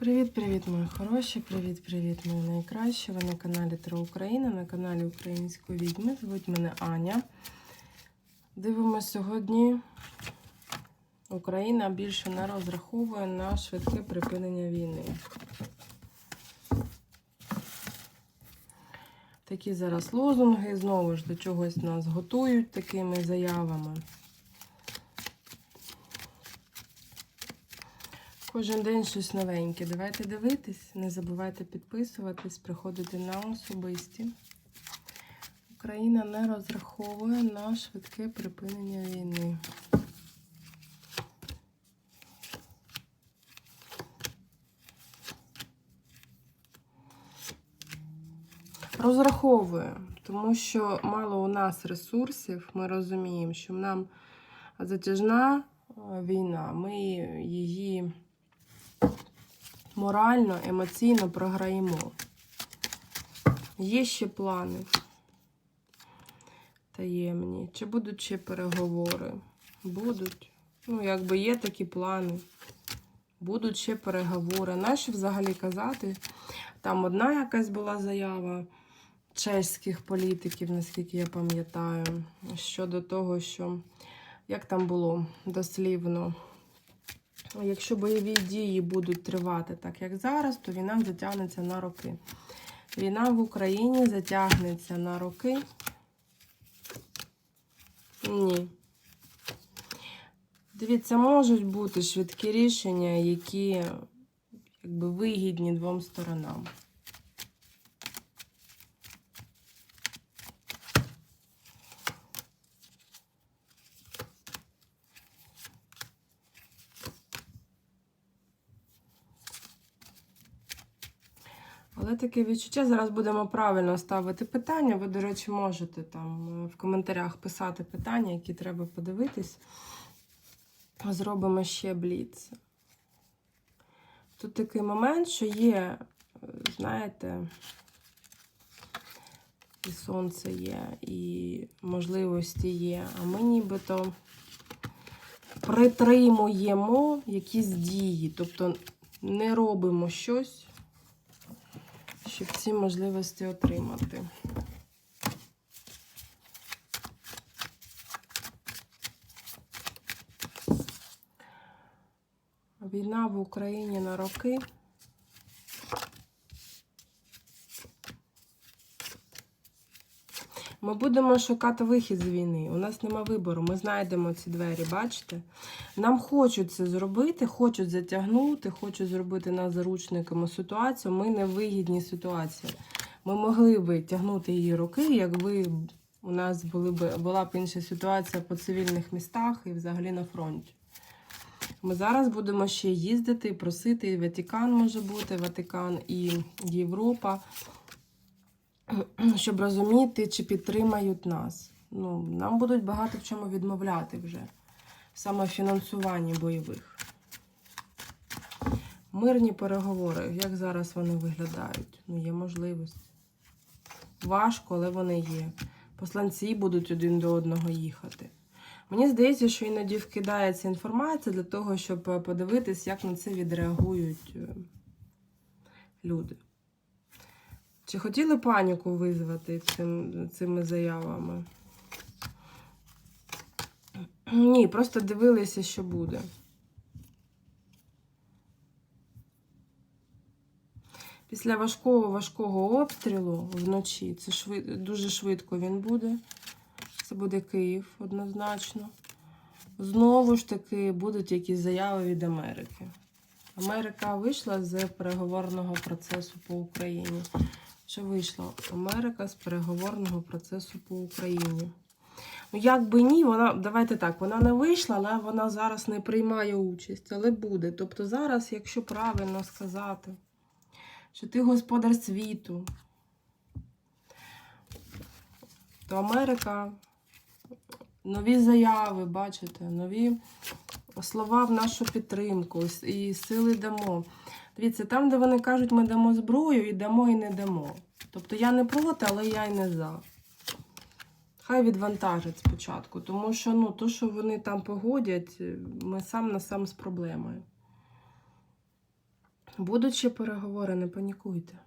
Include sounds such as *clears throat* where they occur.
Привіт-привіт, мої хороші! Привіт-привіт, мої найкращі! Ви на каналі Тро Україна, на каналі Української відьми. Звуть мене Аня. Дивимося сьогодні. Україна більше не розраховує на швидке припинення війни. Такі зараз лозунги, знову ж до чогось нас готують такими заявами. Кожен день щось новеньке. Давайте дивитись, не забувайте підписуватись, приходити на особисті. Україна не розраховує на швидке припинення війни. Розраховує, тому що мало у нас ресурсів. Ми розуміємо, що нам затяжна е, війна, ми її морально, емоційно програємо. Є ще плани таємні. Чи будуть ще переговори? Будуть. Ну, якби є такі плани. Будуть ще переговори. Нащо взагалі казати? Там одна якась була заява чеських політиків, наскільки я пам'ятаю, щодо того, що як там було дослівно. Якщо бойові дії будуть тривати так, як зараз, то війна затягнеться на роки. Війна в Україні затягнеться на роки. Ні. Дивіться, можуть бути швидкі рішення, які якби вигідні двом сторонам. Але таке відчуття, зараз будемо правильно ставити питання. Ви, до речі, можете там е, в коментарях писати питання, які треба подивитись. Зробимо ще бліц. Тут такий момент, що є, е, знаєте, і сонце є, і можливості є, а ми нібито притримуємо якісь дії, тобто не робимо щось щоб ці можливості отримати. Війна в Україні на роки. Ми будемо шукати вихід з війни. У нас нема вибору. Ми знайдемо ці двері, бачите? Нам хочуть це зробити, хочуть затягнути, хочуть зробити нас заручниками ситуацію. Ми не в вигідній ситуації. Ми могли би тягнути її роки, якби у нас були б, була б інша ситуація по цивільних містах і взагалі на фронті. Ми зараз будемо ще їздити просити, і Ватикан може бути, Ватикан і Європа *clears throat* щоб розуміти, чи підтримають нас. Ну, Нам будуть багато в чому відмовляти вже. Саме в фінансуванні бойових. Мирні переговори, як зараз вони виглядають? Ну, є можливість. Важко, але вони є. Посланці будуть один до одного їхати. Мені здається, що іноді вкидається інформація для того, щоб подивитись, як на це відреагують е, люди. Чи хотіли паніку визвати цим, цими заявами? Ні, просто дивилися, що буде. Після важкого важкого обстрілу вночі, це швид... дуже швидко він буде. Це буде Київ однозначно. Знову ж таки будуть якісь заяви від Америки. Америка вийшла з переговорного процесу по Україні. Що вийшла Америка з переговорного процесу по Україні. Ну, як би ні, вона, давайте так, вона не вийшла, але вона зараз не приймає участь, але буде. Тобто зараз, якщо правильно сказати, що ти господар світу, то Америка нові заяви, бачите, нові слова в нашу підтримку і сили дамо. Дивіться, там, де вони кажуть, ми дамо зброю, і дамо, і не дамо. Тобто я не проти, але я й не за. Хай відвантажать спочатку, тому що ну, то, що вони там погодять, ми сам на сам з проблемою. Будуть ще переговори, не панікуйте.